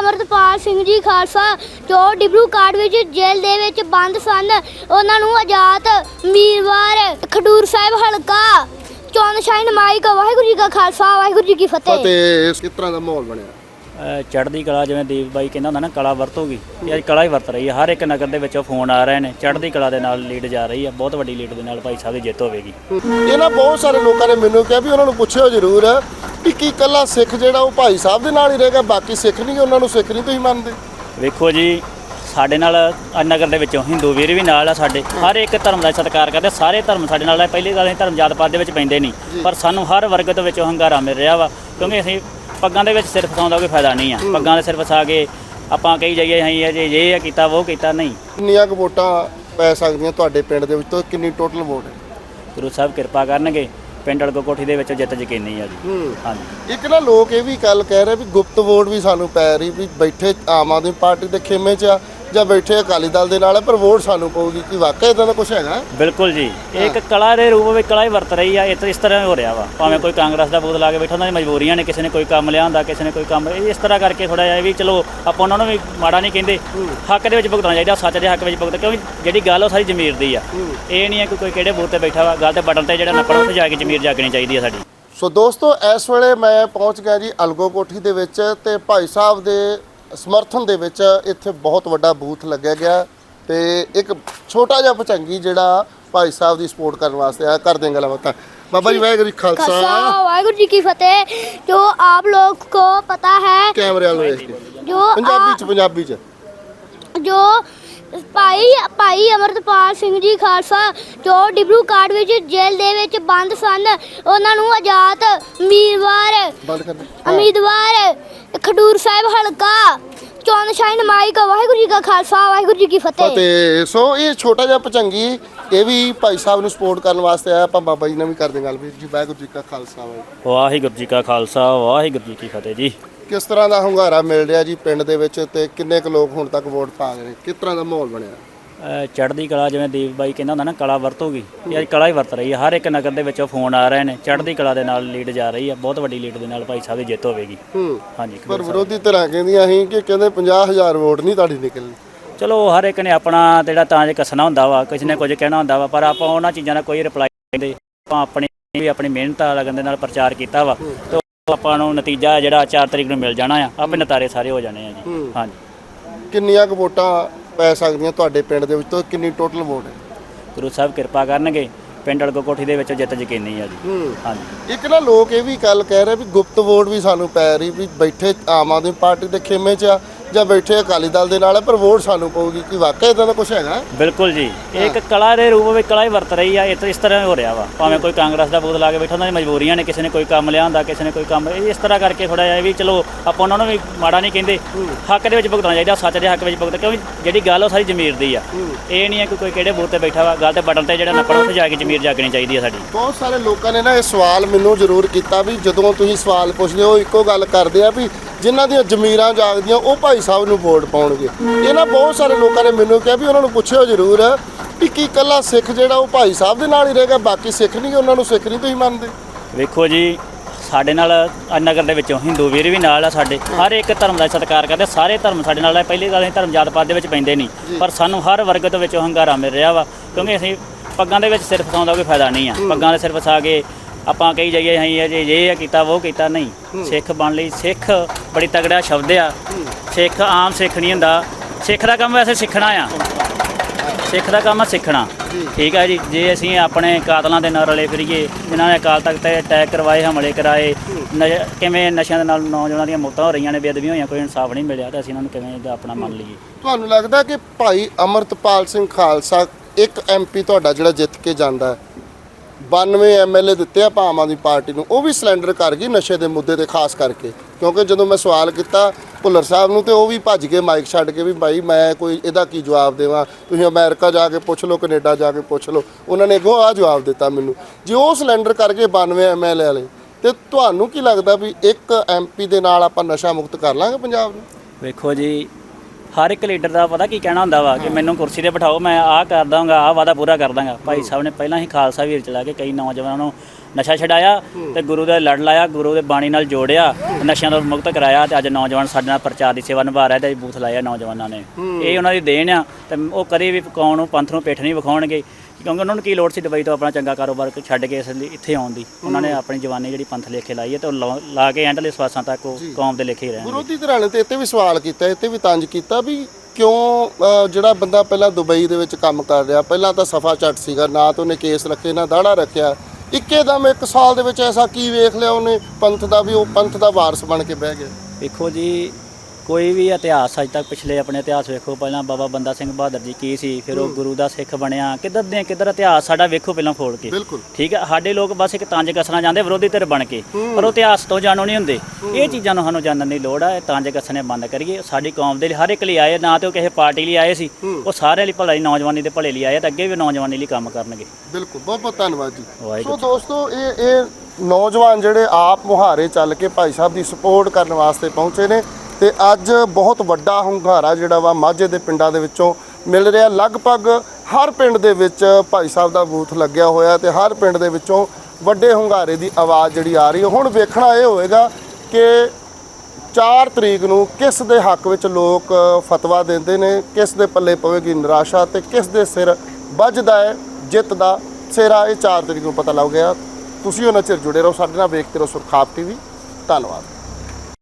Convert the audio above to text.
ਅਮਰਤਪਾਲ ਸਿੰਘ ਜੀ ਖਾਲਸਾ ਜੋ ਡਿਬਰੂ ਕਾਰਡ ਵਿੱਚ ਜੇਲ੍ਹ ਦੇ ਵਿੱਚ ਬੰਦ ਸਨ ਉਹਨਾਂ ਨੂੰ ਆਜ਼ਾਦ ਉਮੀਦਵਾਰ ਖਡੂਰ ਸਾਹਿਬ ਹਲਕਾ ਚੌਨ ਸ਼ਾਇਨ ਮਾਈਕ ਵਾਹਿਗੁਰੂ ਜੀ ਕਾ ਖਾਲਸਾ ਵਾਹਿਗੁਰੂ ਜੀ ਕੀ ਫਤਿਹ। ਫਤਿਹ ਕਿਸ ਤਰ੍ਹਾਂ ਦਾ ਮਾਹੌਲ ਬਣਿਆ? ਅਹ ਚੜ੍ਹਦੀ ਕਲਾ ਜਿਵੇਂ ਦੀਪ ਬਾਈ ਕਹਿੰਦਾ ਹੁੰਦਾ ਨਾ ਕਲਾ ਵਰਤੋਗੀ ਇਹ ਅੱਜ ਕਲਾ ਹੀ ਵਰਤ ਰਹੀ ਹੈ। ਹਰ ਇੱਕ ਨਗਰ ਦੇ ਵਿੱਚੋਂ ਫੋਨ ਆ ਰਹੇ ਨੇ। ਚੜ੍ਹਦੀ ਕਲਾ ਦੇ ਨਾਲ ਲੀਡ ਜਾ ਰਹੀ ਹੈ। ਬਹੁਤ ਵੱਡੀ ਲੀਡ ਦੇ ਨਾਲ ਭਾਈ ਸਾਹਿਬ ਦੀ ਜਿੱਤ ਹੋਵੇਗੀ। ਇਹ ਨਾ ਬਹੁਤ ਸਾਰੇ ਲੋਕਾਂ ਨੇ ਮੈਨੂੰ ਕਿਹਾ ਵੀ ਉਹਨਾਂ ਨੂੰ ਪੁੱਛਿਓ ਜ਼ਰੂਰ। ਵੀ ਕੀ ਕੱਲਾ ਸਿੱਖ ਜਿਹੜਾ ਉਹ ਭਾਈ ਸਾਹਿਬ ਦੇ ਨਾਲ ਹੀ ਰਹੇਗਾ ਬਾਕੀ ਸਿੱਖ ਨਹੀਂ ਉਹਨਾਂ ਨੂੰ ਸਿੱਖ ਨਹੀਂ ਤੁਸੀਂ ਮੰਨਦੇ। ਵੇਖੋ ਜੀ ਸਾਡੇ ਨਾਲ ਅੱਜ ਨਗਰ ਦੇ ਵਿੱਚੋਂ ਹਿੰਦੂ ਵੀਰ ਵੀ ਨਾਲ ਆ ਸਾਡੇ। ਹਰ ਇੱਕ ਧਰਮ ਦਾ ਸਤਿਕਾਰ ਕਰਦੇ ਸਾਰੇ ਧਰਮ ਸਾਡੇ ਨਾਲ ਆ ਪਹਿਲੀ ਗੱਲ ਅਸੀਂ ਧਰਮ ਜਾਤ ਪਾਤ ਦੇ ਵਿੱਚ ਪੈਂਦੇ ਨਹੀਂ। ਪਰ ਸਾਨੂੰ ਹਰ ਵਰਗ ਦੇ ਵਿੱਚੋਂ ਹੰਗਾਰਾ ਮਿਲ ਰਿਹਾ ਵਾ ਕਿਉਂਕਿ ਅਸੀਂ ਪੱਗਾਂ ਦੇ ਵਿੱਚ ਸਿਰ ਫਸਾਉਣ ਦਾ ਕੋਈ ਫਾਇਦਾ ਨਹੀਂ ਆ। ਪੱਗਾਂ ਦੇ ਸਿਰ ਫਸਾ ਕੇ ਆਪਾਂ ਕਹੀ ਜਾਈਏ ਅਸੀਂ ਅਜੇ ਇਹ ਕੀਤਾ ਉਹ ਕੀਤਾ ਨਹੀਂ। ਕਿੰਨੀਆਂ ਕੁ ਵੋਟਾਂ ਪੈ ਸਕਦੀਆਂ ਤੁਹਾਡੇ ਪਿੰਡ ਦੇ ਵਿੱਚ ਤੋਂ ਕਿੰਨੀ ਟੋਟਲ ਵੋਟ ਹੈ? ਗੁਰੂ ਸਾਹਿਬ ਕਿਰਪਾ ਕਰਨਗੇ। ਪਿੰਡ ਅੜਕੋ ਕੋਠੀ ਦੇ ਵਿੱਚ ਜਿੱਤ ਯਕੀਨੀ ਆ ਜੀ। ਹੂੰ। ਹਾਂਜੀ। ਇੱਕ ਨਾ ਲੋਕ ਇਹ ਵੀ ਗੱਲ ਕਹਿ ਰਹੇ ਵੀ ਗੁਪਤ ਵੋਟ ਵੀ ਸਾਨੂੰ ਪੈ ਰਹੀ ਵੀ ਬੈਠੇ ਆਮ ਆਦਮੀ ਪਾਰਟੀ ਦੇ ਖੇਮੇ 'ਚ ਆ। ਜਾਂ ਬੈਠੇ ਅਕਾਲੀ ਦਲ ਦੇ ਨਾਲ ਪਰ ਵੋਟ ਸਾਨੂੰ ਪਊਗੀ ਕੀ ਵਾਕਿਆ ਇਦਾਂ ਦਾ ਕੁਝ ਹੈਗਾ? ਬਿਲਕੁਲ ਜੀ। ਇਹ ਇੱਕ ਕਲਾ ਦੇ ਰੂਪ ਵਿੱਚ ਕਲਾ ਹੀ ਵਰਤ ਰਹੀ ਆ ਇਸ ਤਰ੍ਹਾਂ ਹੋ ਰਿਹਾ ਵਾ। ਭਾਵੇਂ ਕੋਈ ਕਾਂਗਰਸ ਦਾ ਬੂਥ ਲਾ ਕੇ ਬੈਠਾ ਉਹਨਾਂ ਦੀ ਮਜਬੂਰੀਆਂ ਨੇ ਕਿਸੇ ਨੇ ਕੋਈ ਕੰਮ ਲਿਆਂਦਾ ਕਿਸੇ ਨੇ ਕੋਈ ਕੰਮ ਇਸ ਤਰ੍ਹਾਂ ਕਰਕੇ ਥੋੜਾ ਜਿਹਾ ਵੀ ਚਲੋ ਆਪਾਂ ਉਹਨਾਂ ਨੂੰ ਵੀ ਮਾੜਾ ਨਹੀਂ ਕਹਿੰਦੇ। ਹੱਕ ਦੇ ਵਿੱਚ ਭੁਗਤਣਾ ਚਾਹੀਦਾ ਸੱਚ ਦੇ ਹੱਕ ਵਿੱਚ ਭੁਗਤ ਕਿਉਂਕਿ ਜਿਹੜੀ ਗੱਲ ਉਹ ਸਾਰੀ ਜ਼ਮੀਰ ਦੀ ਆ। ਇਹ ਨਹੀਂ ਹੈ ਕਿ ਕੋਈ ਕਿਹੜੇ ਬੂਥ ਤੇ ਬੈਠਾ ਵਾ ਗੱਲ ਤੇ ਬਟਨ ਤੇ ਜਿਹੜਾ ਨੱਪੜ ਉੱਥੇ ਜਾ ਕੇ ਜ਼ਮੀਰ ਜਾਗਣੀ ਚਾਹੀਦੀ ਆ ਸਾਡੀ। ਸੋ ਦੋਸਤੋ ਇਸ ਵੇਲੇ ਮੈਂ ਪਹੁੰਚ ਗਿਆ ਜੀ ਅਲਗੋ ਕੋਠੀ ਦੇ ਵਿੱਚ ਤੇ ਭਾਈ ਸਾਹਿਬ ਦੇ ਸਮਰਥਨ ਦੇ ਵਿੱਚ ਇੱਥੇ ਬਹੁਤ ਵੱਡਾ ਬੂਥ ਲੱਗਿਆ ਗਿਆ ਤੇ ਇੱਕ ਛੋਟਾ ਜਿਹਾ ਭਚੰਗੀ ਜਿਹੜਾ ਭਾਈ ਸਾਹਿਬ ਦੀ ਸਪੋਰਟ ਕਰਨ ਵਾਸਤੇ ਆਇਆ ਕਰ ਦੇਂਗੇ ਗੱਲਬਾਤਾਂ ਬਾਬਾ ਜੀ ਵਾਹਿਗੁਰੂ ਜੀ ਖਾਲਸਾ खालसा वाहिगुरु जी की फतेह जो आप लोग को पता है ਕੈਮਰੇ ਵੱਲ ਵੇਖ ਕੇ जो ਪੰਜਾਬੀ आ- ਚ ਪੰਜਾਬੀ ਚ ਜੋ ਭਾਈ ਭਾਈ ਅਮਰਤਪਾਲ ਸਿੰਘ ਜੀ ਖਾਲਸਾ ਜੋ ਡਿਬਰੂ ਕਾਰਡ ਵਿੱਚ ਜੇਲ੍ਹ ਦੇ ਵਿੱਚ ਬੰਦ ਸਨ ਉਹਨਾਂ ਨੂੰ ਆਜ਼ਾਦ ਉਮੀਦਵਾਰ ਉਮੀਦਵਾਰ ਖਡੂਰ ਸਾਹਿਬ ਹਲਕਾ ਚੌਨ ਸ਼ਾਇਨ ਮਾਈਕ ਵਾਹਿਗੁਰੂ ਜੀ ਕਾ ਖਾਲਸਾ ਵਾਹਿਗੁਰੂ ਜੀ ਕੀ ਫਤਿਹ। ਫਤਿਹ। ਸੋ ਇਹ ਛੋਟਾ ਜਿਹਾ ਭਚੰਗੀ ਇਹ ਵੀ ਭਾਈ ਸਾਹਿਬ ਨੂੰ ਸਪੋਰਟ ਕਰਨ ਵਾਸਤੇ ਆਇਆ ਆਪਾਂ ਬਾਬਾ ਜੀ ਨਾਲ ਵੀ ਕਰਦੇ ਗੱਲ ਵੀ। ਜੀ ਵਾਹਿਗੁਰੂ ਜੀ ਕਾ ਖਾਲਸਾ ਵਾਹਿਗੁਰੂ। ਵਾਹਿਗੁਰੂ ਜੀ ਕਾ ਖਾਲਸਾ ਵਾਹਿਗੁਰੂ ਜੀ ਕੀ ਫਤਿਹ ਜੀ। ਕਿਸ ਤਰ੍ਹਾਂ ਦਾ ਹੁੰਗਾਰਾ ਮਿਲ ਰਿਹਾ ਜੀ ਪਿੰਡ ਦੇ ਵਿੱਚ ਤੇ ਕਿੰਨੇ ਕੁ ਲੋਕ ਹੁਣ ਤੱਕ ਵੋਟ ਪਾ ਗਏ ਨੇ? ਕਿਸ ਤਰ੍ਹਾਂ ਦਾ ਮਾਹੌਲ ਬਣਿਆ? ਚੜ੍ਹਦੀ ਕਲਾ ਜਿਵੇਂ ਦੀਪ ਬਾਈ ਕਹਿੰਦਾ ਹੁੰਦਾ ਨਾ ਕਲਾ ਵਰਤੋਗੀ। ਇਹ ਅੱਜ ਕਲਾ ਹੀ ਵਰਤ ਰਹੀ ਹੈ ਹਰ ਇੱਕ ਨਗਰ ਦੇ ਵਿੱਚੋਂ ਫੋਨ ਆ ਰਹੇ ਨੇ। ਚੜ੍ਹਦੀ ਕਲਾ ਦੇ ਨਾਲ ਲੀਡ ਜਾ ਰਹੀ ਹੈ ਬਹੁਤ ਵੱਡੀ ਲੀਡ ਦੇ ਨਾਲ ਭਾਈ ਸਾਹਿਬ ਦੀ ਜਿੱਤ ਹੋਵੇਗੀ। ਹਾਂਜੀ ਪਰ ਵਿਰੋਧੀ ਧਿਰਾਂ ਕਹਿੰਦੀਆਂ ਸੀ ਕਿ ਕਹਿੰਦੇ 50000 ਵੋਟ ਨਹੀਂ ਤੁਹਾਡੀ ਨਿਕਲਣੀ। ਚਲੋ ਹਰ ਇੱਕ ਨੇ ਆਪਣਾ ਜਿਹੜਾ ਤਾਂ ਜੇ ਕੱਸਣਾ ਹੁੰਦਾ ਵਾ ਕਿਸੇ ਨੇ ਕੁਝ ਕਹਿਣਾ ਹੁੰਦਾ ਵਾ ਪਰ ਆਪਾਂ ਉਹਨਾਂ ਚੀਜ਼ਾਂ ਦਾ ਕੋਈ ਰਿਪਲਾਈ ਨਹੀਂ ਦਿੰਦੇ। ਆਪਾਂ ਆਪਣੀ ਵੀ ਆਪਣੀ ਮਿਹਨਤ ਲਗਨ ਦੇ ਨਾਲ ਪ੍ਰਚਾਰ ਕੀਤਾ ਵਾ। ਤੇ ਆਪਾਂ ਨੂੰ ਨਤੀਜਾ ਜਿਹੜਾ 4 ਤਰੀਕ ਨੂੰ ਮਿਲ ਜਾਣਾ ਆ ਆਪੇ ਨਤਾਰੇ ਸਾਰੇ ਹੋ ਜਾਣੇ ਆ ਜੀ। ਹੂੰ। ਹਾਂਜੀ। ਕਿੰਨੀਆਂ ਕੁ ਵੋਟਾਂ ਪੈ ਸਕਦੀਆਂ ਤੁਹਾਡੇ ਪਿੰਡ ਦੇ ਵਿੱਚ ਤੋਂ ਕਿੰਨੀ ਟੋਟਲ ਵੋਟ ਹੈ? ਗੁਰੂ ਸਾਹਿਬ ਕਿਰਪਾ ਕਰਨਗੇ ਪਿੰਡ ਅੜਕੋ ਕੋਠੀ ਦੇ ਵਿੱਚ ਜਿੱਤ ਯਕੀਨੀ ਆ ਜੀ। ਹੂੰ। ਹਾਂਜੀ। ਇੱਕ ਨਾ ਲੋਕ ਇਹ ਵੀ ਗੱਲ ਕਹਿ ਰਹੇ ਵੀ ਗੁਪਤ ਵੋਟ ਵੀ ਸਾਨੂੰ ਪੈ ਰਹੀ ਵੀ ਬੈਠੇ ਆਮ ਆਦਮੀ ਪਾਰਟੀ ਦੇ ਖੇਮੇ 'ਚ ਆ ਜਾਂ ਬੈਠੇ ਅਕਾਲੀ ਦਲ ਦੇ ਨਾਲ ਪਰ ਵੋਟ ਸਾਨੂੰ ਪਊਗੀ ਕੀ ਵਾਕਿਆ ਇਦਾਂ ਦਾ ਕੁਝ ਹੈਗਾ? ਬਿਲਕੁਲ ਜੀ। ਇਹ ਇੱਕ ਕਲਾ ਦੇ ਰੂਪ ਵਿੱਚ ਕਲਾ ਹੀ ਵਰਤ ਰਹੀ ਆ ਇਹ ਤਾਂ ਇਸ ਤਰ੍ਹਾਂ ਹੋ ਰਿਹਾ ਵਾ। ਭਾਵੇਂ ਕੋਈ ਕਾਂਗਰਸ ਦਾ ਬੂਥ ਲਾ ਕੇ ਬੈਠਾ ਉਹਨਾਂ ਦੀ ਮਜਬੂਰੀਆਂ ਨੇ ਕਿਸੇ ਨੇ ਕੋਈ ਕੰਮ ਲਿਆਂਦਾ ਕਿਸੇ ਨੇ ਕੋਈ ਕੰਮ ਇਹ ਇਸ ਤਰ੍ਹਾਂ ਕਰਕੇ ਥੋੜਾ ਜਿਹਾ ਵੀ ਚਲੋ ਆਪਾਂ ਉਹਨਾਂ ਨੂੰ ਵੀ ਮਾੜਾ ਨਹੀਂ ਕਹਿੰਦੇ। ਹੱਕ ਦੇ ਵਿੱਚ ਭੁਗਤਣਾ ਚਾਹੀਦਾ ਸੱਚ ਦੇ ਹੱਕ ਵਿੱਚ ਭੁਗਤ ਕਿਉਂਕਿ ਜਿਹੜੀ ਗੱਲ ਉਹ ਸਾਰੀ ਜ਼ਮੀਰ ਦੀ ਆ। ਇਹ ਨਹੀਂ ਹੈ ਕਿ ਕੋਈ ਕਿਹੜੇ ਬੂਥ ਤੇ ਬੈਠਾ ਵਾ ਗੱਲ ਤੇ ਬਟਨ ਤੇ ਜਿਹੜਾ ਨੱਪੜ ਉੱਥੇ ਜਾ ਕੇ ਜ਼ਮੀਰ ਜਾਗਣੀ ਚਾਹੀਦੀ ਆ ਸਾਡੀ। ਬਹੁਤ ਸਾਰੇ ਲੋਕਾਂ ਨੇ ਨਾ ਇਹ ਸਵਾਲ ਮੈਨੂੰ ਜ਼ਰੂਰ ਕੀਤਾ ਵੀ ਜਦੋਂ ਤੁਸੀਂ ਸਵਾਲ ਪੁੱਛਦੇ ਹੋ ਇੱਕੋ ਗੱਲ ਕਰਦੇ ਆ ਵੀ ਜਿਨ੍ਹਾਂ ਦੀਆਂ ਜ਼ਮੀਰਾਂ ਜਾਗਦੀਆਂ ਉਹ ਭਾਈ ਸਾਹਿਬ ਨੂੰ ਵੋਟ ਪਾਉਣਗੇ। ਇਹ ਨਾ ਬਹੁਤ ਸਾਰੇ ਲੋਕਾਂ ਨੇ ਮੈਨੂੰ ਕਿਹਾ ਵੀ ਉਹਨਾਂ ਨੂੰ ਪੁੱਛਿਓ ਜ਼ਰੂਰ ਵੀ ਕੀ ਕੱਲਾ ਸਿੱਖ ਜਿਹੜਾ ਉਹ ਭਾਈ ਸਾਹਿਬ ਦੇ ਨਾਲ ਹੀ ਰਹੇਗਾ ਬਾਕੀ ਸਿੱਖ ਨਹੀਂ ਉਹਨਾਂ ਨੂੰ ਸਿੱਖ ਨਹੀਂ ਤੁਸੀਂ ਮੰਨਦੇ? ਵੇਖੋ ਜੀ ਸਾਡੇ ਨਾਲ ਅੱਜ ਨਗਰ ਦੇ ਵਿੱਚੋਂ ਹਿੰਦੂ ਵੀਰ ਵੀ ਨਾਲ ਆ ਸਾਡੇ। ਹਰ ਇੱਕ ਧਰਮ ਦਾ ਸਤਿਕਾਰ ਕਰਦੇ ਸਾਰੇ ਧਰਮ ਸਾਡੇ ਨਾਲ ਆ ਪਹਿਲੀ ਗੱਲ ਅਸੀਂ ਧਰਮ ਜਾਤ ਪਾਤ ਦੇ ਵਿੱਚ ਪੈਂਦੇ ਨਹੀਂ। ਪਰ ਸਾਨੂੰ ਹਰ ਵਰਗ ਦੇ ਵਿੱਚੋਂ ਹੰਗਾਰਾ ਮਿਲ ਰਿਹਾ ਵਾ ਕਿਉਂਕਿ ਅਸੀਂ ਪੱਗਾਂ ਦੇ ਵਿੱਚ ਸਿਰ ਫਸਾਉਣ ਦਾ ਕੋਈ ਫਾਇਦਾ ਨਹੀਂ ਆ। ਪੱਗਾਂ ਦੇ ਸਿਰ ਫਸਾ ਕੇ ਆਪਾਂ ਕਹੀ ਜਾਈਏ ਅਸੀਂ ਅਜੇ ਇਹ ਕੀਤਾ ਉਹ ਕੀਤਾ ਨਹੀਂ। ਸਿੱਖ ਬਣ ਲਈ। ਸਿੱਖ ਬੜੀ ਤਗੜਾ ਸ਼ਬਦ ਆ। ਸਿੱਖ ਆਮ ਸਿੱਖ ਨਹੀਂ ਹੁੰਦਾ। ਸਿੱਖ ਦਾ ਕੰਮ ਵੈਸੇ ਸਿੱਖਣਾ ਆ। ਸਿੱਖ ਦਾ ਕੰਮ ਆ ਸਿੱਖਣਾ। ਠੀਕ ਹੈ ਜੀ। ਜੇ ਅਸੀਂ ਆਪਣੇ ਕਾਤਲਾਂ ਦੇ ਨਾਲ ਰਲੇ ਫਿਰੀਏ ਜਿਨ੍ਹਾਂ ਨੇ ਅਕਾਲ ਤਖਤ ਤੇ ਅਟੈਕ ਕਰਵਾਏ ਹਮਲੇ ਕਰਾਏ ਕਿਵੇਂ ਨਸ਼ਿਆਂ ਦੇ ਨਾਲ ਨੌਜਵਾਨਾਂ ਦੀਆਂ ਮੌਤਾਂ ਹੋ ਰਹੀਆਂ ਨੇ ਬੇਅਦਬੀਆਂ ਹੋਈਆਂ ਕੋਈ ਇਨਸਾਫ ਨਹੀਂ ਮਿਲਿਆ ਤਾਂ ਅਸੀਂ ਇਹਨਾਂ ਨੂੰ ਕਿਵੇਂ ਇਹਦਾ ਆਪਣਾ ਮੰਨ ਲਈਏ? ਤੁਹਾਨੂੰ ਲੱਗਦਾ ਕਿ ਭਾਈ ਅਮਰਤਪਾਲ ਸਿੰਘ ਖਾਲਸਾ ਇੱਕ ਐਮਪੀ ਤੁਹਾਡਾ ਜਿਹੜਾ ਜਿੱਤ ਕੇ ਜਾਂਦਾ ਹੈ 92 ਐਮਐਲਏ ਦਿੱਤੇ ਆ ਆਮ ਆਦਮੀ ਪਾਰਟੀ ਨੂੰ, ਉਹ ਵੀ ਸਿਲੰਡਰ ਕਰ ਗਈ ਨਸ਼ੇ ਦੇ ਮੁੱਦੇ ਤੇ ਖਾਸ ਕਰਕੇ। ਕਿਉਂਕਿ ਜਦੋਂ ਮੈਂ ਸਵਾਲ ਕੀਤਾ ਭੁੱਲਰ ਸਾਹਿਬ ਨੂੰ ਤੇ ਉਹ ਵੀ ਭੱਜ ਕੇ ਮਾਈਕ ਛੱਡ ਕੇ ਵੀ ਭਾਈ ਮੈਂ ਕੋਈ ਇਹਦਾ ਕੀ ਜਵਾਬ ਦੇਵਾਂ? ਤੁਸੀਂ ਅਮਰੀਕਾ ਜਾ ਕੇ ਪੁੱਛ ਲਓ, ਕੈਨੇਡਾ ਜਾ ਕੇ ਪੁੱਛ ਲਓ। ਉਹਨਾਂ ਨੇ ਅੱਗੋਂ ਆ ਜਵਾਬ ਦਿੱਤਾ ਮੈਨੂੰ। ਜੇ ਉਹ ਸਿਲੰਡਰ ਕਰਕੇ 92 ਐਮਐਲਏ ਵਾਲੇ, ਤੇ ਤੁਹਾਨੂੰ ਕੀ ਲੱਗਦਾ ਵੀ ਇੱਕ ਐਮਪੀ ਦੇ ਨਾਲ ਆਪਾਂ ਨਸ਼ਾ ਮੁਕਤ ਕਰ ਲਾਂਗੇ ਪੰਜਾਬ ਨੂੰ? ਵੇਖੋ ਜੀ ਹਰ ਇੱਕ ਲੀਡਰ ਦਾ ਪਤਾ ਕੀ ਕਹਿਣਾ ਹੁੰਦਾ ਵਾ ਕਿ ਮੈਨੂੰ ਕੁਰਸੀ ਤੇ ਬਿਠਾਓ ਮੈਂ ਆਹ ਕਰ ਦਾਂਗਾ ਆਹ ਵਾਦਾ ਪੂਰਾ ਕਰ ਦਾਂਗਾ। ਭਾਈ ਸਾਹਿਬ ਨੇ ਪਹਿਲਾਂ ਹੀ ਖਾਲਸਾ ਵੀਰ ਚਲਾ ਕੇ ਕਈ ਨੌਜਵਾਨਾਂ ਨੂੰ ਨਸ਼ਾ ਛਡਾਇਆ ਤੇ ਗੁਰੂ ਦੇ ਲੜ ਲਾਇਆ ਗੁਰੂ ਦੇ ਬਾਣੀ ਨਾਲ ਜੋੜਿਆ ਤੇ ਨਸ਼ਿਆਂ ਤੋਂ ਮੁਕਤ ਕਰਾਇਆ ਤੇ ਅੱਜ ਨੌਜਵਾਨ ਸਾਡੇ ਨਾਲ ਪ੍ਰਚਾਰ ਦੀ ਸੇਵਾ ਨਿਭਾ ਰਿਹਾ ਤੇ ਬੂਥ ਲਾਇਆ ਨੌਜਵਾਨਾਂ ਨੇ। ਇਹ ਉਹਨਾਂ ਦੀ ਦੇਣ ਆ ਤੇ ਉਹ ਕਦੇ ਵੀ ਕੌਣ ਨੂੰ ਪੰਥ ਨੂੰ ਪਿੱਠ ਨਹੀਂ ਵਿਖਾਉਣਗੇ। ਕਿਉਂਕਿ ਉਹਨਾਂ ਨੂੰ ਕੀ ਲੋੜ ਸੀ ਦੁਬਈ ਤੋਂ ਆਪਣਾ ਚੰਗਾ ਕਾਰੋਬਾਰ ਛੱਡ ਕੇ ਇਸ ਇੱਥੇ ਆਉਣ ਦੀ। ਉਹਨਾਂ ਨੇ ਆਪਣੀ ਜਵਾਨੀ ਜਿਹੜੀ ਪੰਥ ਲੇਖੇ ਲਾਈ ਹੈ ਤੇ ਉਹ ਲਾ- ਲਾ ਕੇ ਐਂਡਲੇ ਸਵਾਸਾਂ ਤੱਕ ਉਹ ਕੌਮ ਦੇ ਲੇਖੇ ਹੀ ਰਹਿਣਗੇ। ਵਿਰੋਧੀ ਧਿਰਾਂ ਨੇ ਤੇ ਇੱਥੇ ਵੀ ਸਵਾਲ ਕੀਤਾ ਇੱਥੇ ਵੀ ਤੰਜ ਕੀਤਾ ਵੀ ਕਿਉਂ ਅ, ਜਿਹੜਾ ਬੰਦਾ ਪਹਿਲਾਂ ਦੁਬਈ ਦੇ ਵਿੱਚ ਕੰਮ ਕਰ ਰਿਹਾ ਪਹਿਲਾਂ ਤਾਂ ਸਫਾ ਚੱਟ ਸੀਗਾ ਨਾ ਤਾਂ ਉਹਨੇ ਕੇਸ ਰੱਖੇ ਨਾ ਦਾੜਾ ਰੱਖਿਆ। ਇੱਕੇਦਮ ਇੱਕ ਸਾਲ ਦੇ ਵਿੱਚ ਐਸਾ ਕੀ ਵੇਖ ਲਿਆ ਉਹਨੇ ਪੰਥ ਦਾ ਵੀ ਉਹ ਪੰਥ ਦਾ ਵਾਰਸ ਬਣ ਕੇ ਬਹਿ ਗਿਆ। ਵੇਖੋ ਜੀ ਕੋਈ ਵੀ ਇਤਿਹਾਸ ਅੱਜ ਤੱਕ ਪਿਛਲੇ ਆਪਣੇ ਇਤਿਹਾਸ ਵੇਖੋ ਪਹਿਲਾਂ ਬਾਬਾ ਬੰਦਾ ਸਿੰਘ ਬਹਾਦਰ ਜੀ ਕੀ ਸੀ ਫਿਰ ਉਹ ਗੁਰੂ ਦਾ ਸਿੱਖ ਬਣਿਆ। ਕਿੱਧਰ ਦੇ ਕਿੱਧਰ ਇਤਿਹਾਸ ਸਾਡਾ ਵੇਖੋ ਪਹਿਲਾਂ ਫੋੜ ਕੇ। ਬਿਲਕੁਲ। ਠੀਕ ਹੈ ਸਾਡੇ ਲੋਕ ਬਸ ਇੱਕ ਤੰਜ ਕਸਣਾ ਜਾਂਦੇ ਵਿਰੋਧੀ ਧਿਰ ਬਣ ਕੇ। ਪਰ ਉਹ ਇਤਿਹਾਸ ਤੋਂ ਜਾਣੂ ਨਹੀਂ ਹੁੰਦੇ। ਇਹ ਚੀਜ਼ਾਂ ਨੂੰ ਸਾਨੂੰ ਜਾਣਨ ਦੀ ਲੋੜ ਹੈ ਤੰਜ ਕਸਣੇ ਬੰਦ ਕਰੀਏ। ਸਾਡੀ ਕੌਮ ਦੇ ਲਈ ਹਰ ਇੱਕ ਲਈ ਆਏ ਨਾ ਤੇ ਉਹ ਕਿਸੇ ਪਾਰਟੀ ਲਈ ਆਏ ਸੀ। ਉਹ ਸਾਰਿਆਂ ਲਈ ਭਲਾਈ ਨੌਜਵਾਨੀ ਦੇ ਭਲੇ ਲਈ ਆਏ ਤੇ ਅੱਗੇ ਵੀ ਨੌਜਵਾਨੀ ਲਈ ਕੰਮ ਕਰਨਗੇ। ਬਿਲਕੁਲ ਬਹੁਤ ਬਹੁਤ ਧੰਨਵਾਦ ਜੀ। ਸੋ ਦੋਸਤੋ ਇਹ ਇਹ ਨੌਜਵਾਨ ਜਿਹੜੇ ਆਪ ਮੁਹਾਰੇ ਚੱਲ ਕੇ ਭਾਈ ਸਾਹਿਬ ਦੀ ਸਪੋਰਟ ਕਰਨ ਵਾਸਤੇ ਪਹੁੰਚੇ ਨੇ। ਤੇ ਅੱਜ ਬਹੁਤ ਵੱਡਾ ਹੁੰਗਾਰਾ ਜਿਹੜਾ ਵਾ ਮਾਝੇ ਦੇ ਪਿੰਡਾਂ ਦੇ ਵਿੱਚੋਂ ਮਿਲ ਰਿਹਾ। ਲਗਭਗ ਹਰ ਪਿੰਡ ਦੇ ਵਿੱਚ ਭਾਈ ਸਾਹਿਬ ਦਾ ਬੂਥ ਲੱਗਿਆ ਹੋਇਆ ਤੇ ਹਰ ਪਿੰਡ ਦੇ ਵਿੱਚੋਂ ਵੱਡੇ ਹੁੰਗਾਰੇ ਦੀ ਆਵਾਜ਼ ਜਿਹੜੀ ਆ ਰਹੀ ਹੈ। ਹੁਣ ਵੇਖਣਾ ਇਹ ਹੋਏਗਾ ਕਿ 4 ਤਰੀਕ ਨੂੰ ਕਿਸ ਦੇ ਹੱਕ ਵਿੱਚ ਲੋਕ ਫਤਵਾ ਦਿੰਦੇ ਨੇ, ਕਿਸ ਦੇ ਪੱਲੇ ਪਵੇਗੀ ਨਿਰਾਸ਼ਾ ਤੇ ਕਿਸ ਦੇ ਸਿਰ ਵੱਜਦਾ ਹੈ ਜਿੱਤ ਦਾ ਸਿਰਾ, ਇਹ 4 ਤਰੀਕ ਨੂੰ ਪਤਾ ਲੱਗ ਗਿਆ। ਤੁਸੀਂ ਉਹਨਾਂ ਚਿਰ ਜੁੜੇ ਰਹੋ, ਸਾਡੇ ਨਾਲ ਵੇਖਦੇ ਰਹੋ ਸੁਰਖਾਪ ਟੀਵੀ। ਧੰਨਵਾਦ।